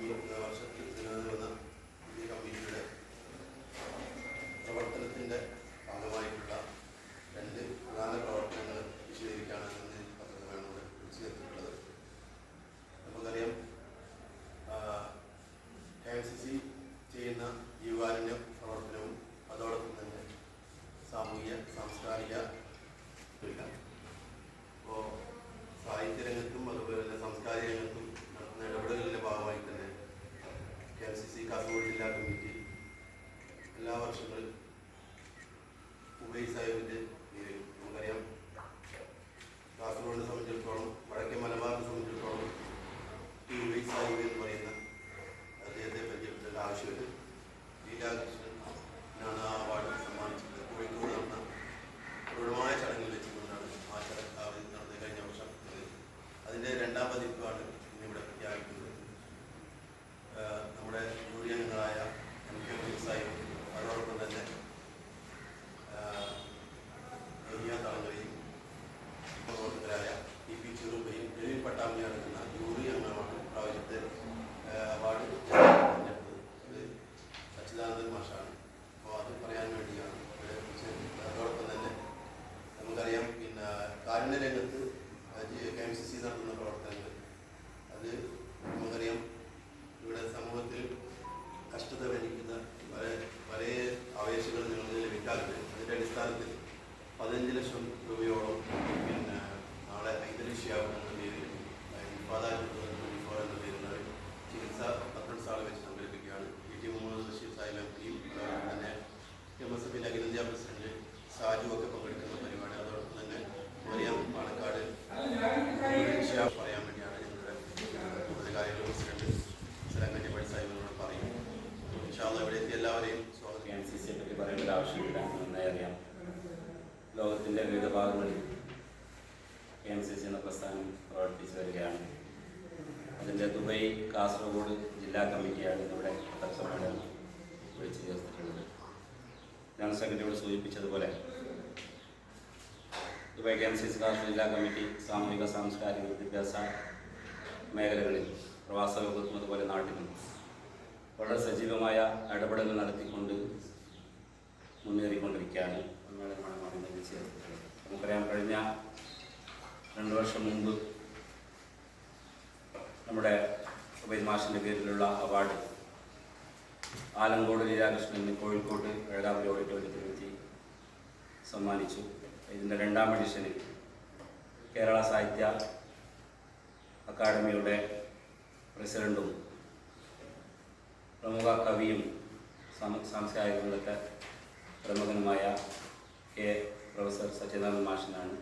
Yeah. Ali നമുക്കറിയാം. കാസർഗോഡിനെ സംബന്ധിച്ചിടത്തോളം വടക്കേ മലബാറിനെ സംബന്ധിച്ചിടത്തോളം ടി വി എന്ന് പറയുന്ന അദ്ദേഹത്തെ പരിചയപ്പെടേണ്ട ആവശ്യമില്ല. ലീലാകൃഷ്ണനാണ് ആ അവാർഡ് സമ്മാനിച്ചത് കോഴിക്കോട് നടന്ന ദൃഢമായ ചടങ്ങിൽ വെച്ചുകൊണ്ടാണ് ആ ചടങ്ങ് നടന്നത് കഴിഞ്ഞ വർഷം. അതിന്റെ രണ്ടാം പതിപ്പാണ് ഇന്നിവിടെ പ്രഖ്യാപിക്കുന്നത്. നമ്മുടെ പ്രവർത്തകരായ ടി പി ചെറുപ്പയും ഡൽഹി പട്ടാമ്പി അടങ്ങുന്ന ജൂറി അംഗമാണ് പ്രാവശ്യത്തെ അവാർഡ് തിരഞ്ഞെടുത്തത് ഇത് സച്ചിദാനന്ദൻ മാഷാണ്. അപ്പോൾ അത് പറയാൻ വേണ്ടിയാണ് ഇവിടെ അതോടൊപ്പം തന്നെ നമുക്കറിയാം പിന്നെ കാരുണ്യ രംഗത്ത് കെ എം സി സി നടത്തുന്ന പ്രവർത്തനങ്ങൾ. അത് നമുക്കറിയാം ഇവിടെ സമൂഹത്തിൽ ലോകത്തിന്റെ വിവിധ ഭാഗങ്ങളിൽ കെ എം സി സി എന്ന പ്രസ്ഥാനം പ്രവർത്തിച്ചു വരികയാണ്. അതിന്റെ ദുബൈ കാസർഗോഡ് ജില്ലാ കമ്മിറ്റിയാണ് ഇവിടെ പത്രസമ്മേളനം വിളിച്ചു ചേർത്തിട്ടുള്ളത്. ജനറൽ സെക്രട്ടറിയോട് സൂചിപ്പിച്ചതുപോലെ Dubai K M C C Kasaragod ജില്ലാ കമ്മിറ്റി സാമൂഹിക സാംസ്കാരിക വിദ്യാഭ്യാസ മേഖലകളിൽ പ്രവാസ ലോകത്തും അതുപോലെ നാട്ടിലും വളരെ സജീവമായ ഇടപെടലുകൾ നടത്തിക്കൊണ്ട് മുന്നേറിക്കൊണ്ടിരിക്കുകയാണ്. നമുക്കറിയാം കഴിഞ്ഞ രണ്ട് വർഷം മുമ്പ് നമ്മുടെ ഉബൈദ് മാഷിന്റെ പേരിലുള്ള അവാർഡ് ആലങ്കോട് ലീലാകൃഷ്ണന് കോഴിക്കോട് ഏഴാമത് ഓഡിറ്റോറിയത്തിൽ വെച്ച് സമ്മാനിച്ചു. ഇതിന്റെ രണ്ടാം എഡിഷനിൽ കേരള സാഹിത്യ അക്കാദമിയുടെ പ്രസിഡന്റും പ്രമുഖ കവിയും സാം- സാംസ്കാരിക രംഗത്തെ പ്രമുഖനുമായ K professor Sachidananda മാഷിനാണ്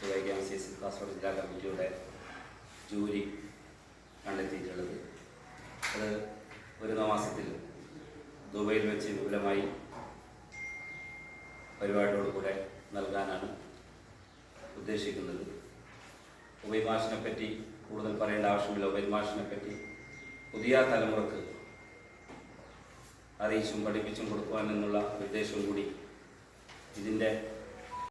K M C C Kasaragod ജില്ലാ കമ്മിറ്റിയുടെ ജൂരി കണ്ടെത്തിയിട്ടുള്ളത്. അത് ഒരു മാസത്തിൽ ദുബൈയിൽ വെച്ച് വിപുലമായി പരിപാടിയോട് കൂടെ നൽകാനാണ് ഉദ്ദേശിക്കുന്നത്. ഉബൈ മാഷിനെ പറ്റി കൂടുതൽ പറയേണ്ട ആവശ്യമില്ല. ഉബൈ മാഷിനെ പറ്റി പുതിയ തലമുറയ്ക്ക് അറിയിച്ചും പഠിപ്പിച്ചും കൊടുക്കുവാൻ എന്നുള്ള ഉദ്ദേശം കൂടി ഇതിന്റെ